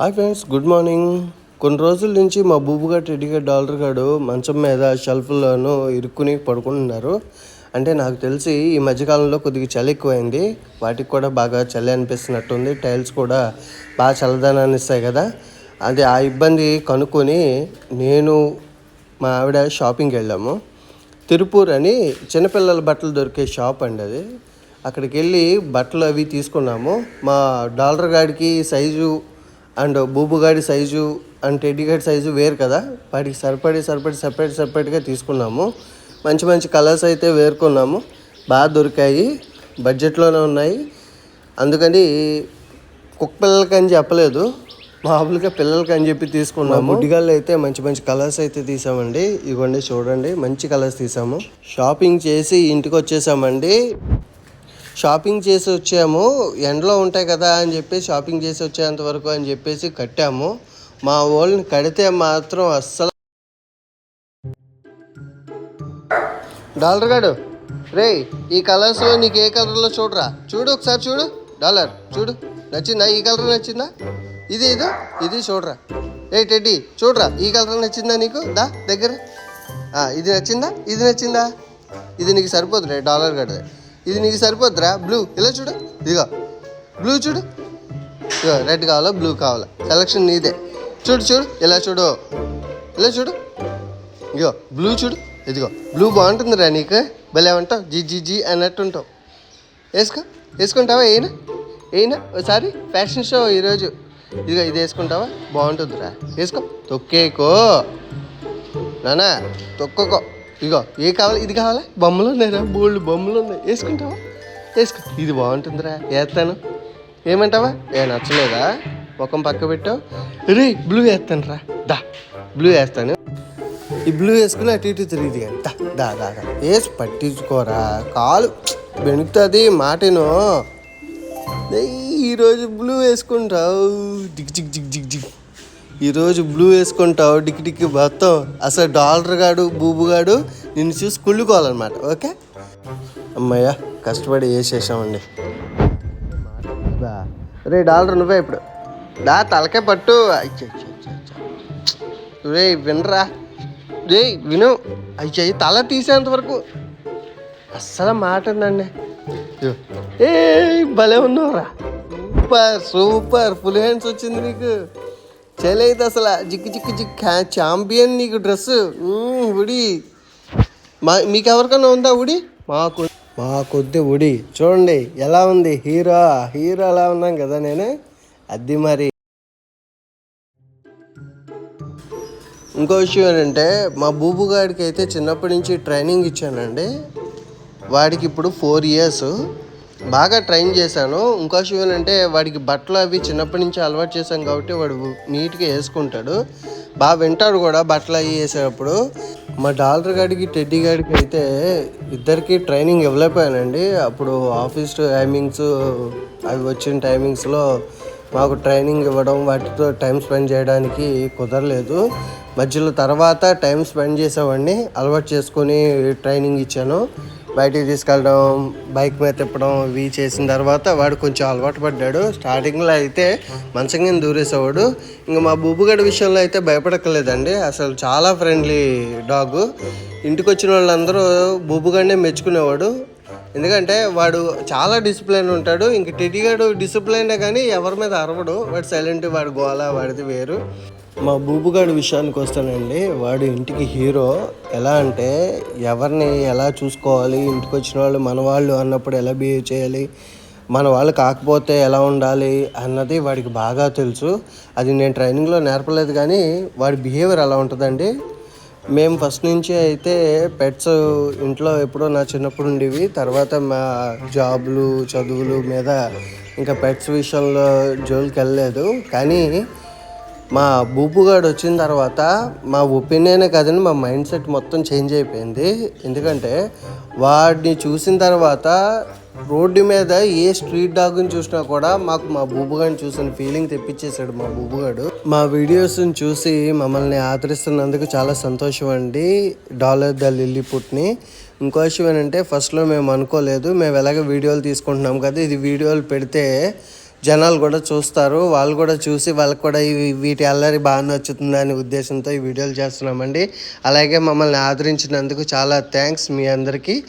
Hi friends good morning కొన్ని రోజుల నుంచి మా బూబుగా టెడ్డిగా డాలర్ గాడు మంచం మీద షెల్ఫ్లోనూ ఇరుక్కుని పడుకుంటున్నారు. అంటే నాకు తెలిసి ఈ మధ్యకాలంలో కొద్దిగా చలి ఎక్కువైంది. వాటికి కూడా బాగా చలి అనిపిస్తున్నట్టుంది. టైల్స్ కూడా బాగా చల్లదనాన్ని ఇస్తాయి కదా. అది ఆ ఇబ్బంది కనుక్కొని నేను మా ఆవిడ షాపింగ్కి వెళ్ళాము. తిరుపూర్ అని చిన్నపిల్లల బట్టలు దొరికే షాప్ అండి అది. అక్కడికి వెళ్ళి బట్టలు అవి తీసుకున్నాము. మా డాలర్ గాడికి సైజు అండ్ బూబుగాడి సైజు అండ్ టెడ్డిగాడి సైజు వేరు కదా? వాటికి సరిపడి సరిపడి సపరేట్ సపరేట్గా తీసుకున్నాము. మంచి మంచి కలర్స్ అయితే వేరుకున్నాము. బాగా దొరికాయి. బడ్జెట్లోనే ఉన్నాయి. అందుకని కుక్క పిల్లలకి అని చెప్పలేదు. మామూలుగా పిల్లలకి అని చెప్పి తీసుకున్నాము. బుడ్డిగాళ్ళు అయితే మంచి మంచి కలర్స్ అయితే తీసామండి. ఇవ్వండి చూడండి. మంచి కలర్స్ తీసాము. షాపింగ్ చేసి ఇంటికి వచ్చేసామండి. షాపింగ్ చేసి వచ్చాము. ఎండలో ఉంటాయి కదా అని చెప్పి షాపింగ్ చేసి వచ్చేంత వరకు అని చెప్పేసి కట్టాము. మా వాళ్ళని కడితే మాత్రం అస్సలు డాలర్ గాడు రే ఈ కలర్స్లో నీకు ఏ కలర్లో చూడరా? చూడు ఒకసారి చూడు. డాలర్ చూడు. నచ్చిందా? ఈ కలర్ నచ్చిందా? ఇది ఇది ఇది చూడరా. ఏ టెడ్డి చూడరా? ఈ కలర్ నచ్చిందా నీకు? దా దగ్గర. ఇది నచ్చిందా? ఇది నచ్చిందా? ఇది నీకు సరిపోతురా డాలర్ గడిదే. ఇది నీకు సరిపోద్దిరా? బ్లూ ఇలా చూడు. ఇదిగో. బ్లూ చూడు. ఇదిగో రెడ్ కావాలా బ్లూ కావాలా? సెలక్షన్ నీదే. చూడు చూడు. ఇలా చూడు. ఇలా చూడు. ఇగో బ్లూ చూడు. ఇదిగో బ్లూ బాగుంటుందిరా నీకు. భలే ఉంటావు. జీ జీ జీ అన్నట్టు ఉంటావు. వేసుకో. వేసుకుంటావా? ఏనా ఏనా ఒకసారి ఫ్యాషన్ షో ఈరోజు. ఇదిగో ఇది వేసుకుంటావా? బాగుంటుందిరా. వేసుకో. తొక్కేకో. నానా తొక్కకో. ఇగో ఏ కావాలి? ఇది కావాలా? బొమ్మలు ఉన్నాయిరా బోల్డ్ బొమ్మలు ఉన్నాయి. వేసుకుంటావా? వేసుకో. ఇది బాగుంటుందిరా వేస్తాను. ఏమంటావా? ఏ నచ్చలేదా? ముఖం పక్క పెట్టావు రే బ్లూ వేస్తాను రా. దా బ్లూ వేస్తాను. ఈ బ్లూ వేసుకుని అటు ఇటు తిరిగి దా దా దా దా. వేసి పట్టించుకోరా. కాలు వెనుకుతుంది మాటను. ఈరోజు బ్లూ వేసుకుంటావు. జిగ్ జిగ్ జిగ్ జిగ్ జిగ్. ఈరోజు బ్లూ వేసుకుంటావు డిక్కి డిక్కి మొత్తం అసలు డాలర్ గాడు బూబుగాడు నిన్ను చూసి కుళ్ళుకోవాలన్నమాట ఓకే? అమ్మయ్య కష్టపడి వేసేసామండి రే డాలర్ నువ్వే ఇప్పుడు. దా తలకే పట్టు. రే వినరా? రే విను. అయ్యి తల తీసేంత వరకు అస్సలు మాట ఉందండి ఏ భలే ఉన్నావురా. Super super. ఫుల్ హ్యాండ్స్ వచ్చింది నీకు. చేయలేదు అసలు జిక్కి జిక్కి జిక్ ఛాంపియన్ నీకు డ్రెస్ ఉడి. మా మీకు ఎవరికైనా ఉందా ఉడి? మాకు మా కొద్ది ఉడి. చూడండి ఎలా ఉంది? హీరో హీరో ఎలా ఉన్నాం కదా నేను. అది మరి. ఇంకో విషయం ఏంటంటే మా బూబు గారికి అయితే చిన్నప్పటి నుంచి ట్రైనింగ్ ఇచ్చానండి. వాడికి ఇప్పుడు ఫోర్ ఇయర్స్ బాగా ట్రైన్ చేశాను. ఇంకో షూ ఏంటంటే వాడికి బట్టలు అవి చిన్నప్పటి నుంచి అలవాటు చేశాం కాబట్టి వాడు నీట్గా వేసుకుంటాడు. బాగా వింటాడు కూడా బట్టలు అవి వేసేటప్పుడు. మా డాలర్ గాడికి టెడ్డీ గాడికి అయితే ఇద్దరికి ట్రైనింగ్ ఇవ్వలేకపోయానండి. అప్పుడు ఆఫీస్ టైమింగ్స్ అవి వచ్చిన టైమింగ్స్లో మాకు ట్రైనింగ్ ఇవ్వడం వాటితో టైం స్పెండ్ చేయడానికి కుదరలేదు. మధ్యలో తర్వాత టైం స్పెండ్ చేసేవాడిని అలవాటు చేసుకొని ట్రైనింగ్ ఇచ్చాను. బయటికి తీసుకెళ్ళడం బైక్ మీద తిప్పడం ఇవి చేసిన తర్వాత వాడు కొంచెం అలవాటు పడ్డాడు. స్టార్టింగ్లో అయితే మంచం కింద దూరేసేవాడు. ఇంకా మా బుబ్బుగడి విషయంలో అయితే భయపడక్కర్లేదండి. అసలు చాలా ఫ్రెండ్లీ డాగ్. ఇంటికి వచ్చిన వాళ్ళందరూ బుబ్బుగడినే మెచ్చుకునేవాడు. ఎందుకంటే వాడు చాలా డిసిప్లైన్ ఉంటాడు. ఇంక టెడ్డిగాడు డిసిప్లైనే కానీ ఎవరి మీద అరవడు. వాడు సైలెంట్ వాడు గోల వాడిది వేరు. మా బూబుగాడి విషయానికి వస్తానండి. వాడు ఇంటికి హీరో ఎలా అంటే ఎవరిని ఎలా చూసుకోవాలి ఇంటికి వచ్చిన వాళ్ళు మన వాళ్ళు అన్నప్పుడు ఎలా బిహేవ్ చేయాలి మన వాళ్ళు కాకపోతే ఎలా ఉండాలి అన్నది వాడికి బాగా తెలుసు. అది నేను ట్రైనింగ్లో నేర్పలేదు కానీ వాడి బిహేవియర్ అలా ఉంటుందండి? మేము ఫస్ట్ నుంచి అయితే పెట్స్ ఇంట్లో ఎప్పుడో నా చిన్నప్పుడు ఉండేవి. తర్వాత మా జాబ్లు చదువులు మీద ఇంకా పెట్స్ విషయంలో జోలికి వెళ్ళలేదు. కానీ మా బూబుగాడు వచ్చిన తర్వాత మా ఒపీనియనే కాదండి మా మైండ్ సెట్ మొత్తం చేంజ్ అయిపోయింది. ఎందుకంటే వాడిని చూసిన తర్వాత రోడ్డు మీద ఏ స్ట్రీట్ డాగ్ని చూసినా కూడా మాకు మా బూబుగాడిని చూసిన ఫీలింగ్ తెప్పించేశాడు మా బూబుగాడు. మా వీడియోస్ని చూసి మమ్మల్ని ఆదరిస్తున్నందుకు చాలా సంతోషం అండి. డాలర్ ద లిల్లీ పుట్ని. ఇంకో విషయం ఏంటంటే ఫస్ట్లో మేము అనుకోలేదు మేము ఎలాగ వీడియోలు తీసుకుంటున్నాం కదా ఇది వీడియోలు పెడితే జనాలు కూడా చూస్తారు. వాళ్ళు కూడా చూసి వాళ్ళకి కూడా ఈ- వీటి అల్లరి బాగా నచ్చుతుంది అనే ఉద్దేశంతో ఈ వీడియోలు చేస్తున్నామండి. అలాగే మమ్మల్ని ఆదరించినందుకు చాలా థ్యాంక్స్ మీ అందరికీ.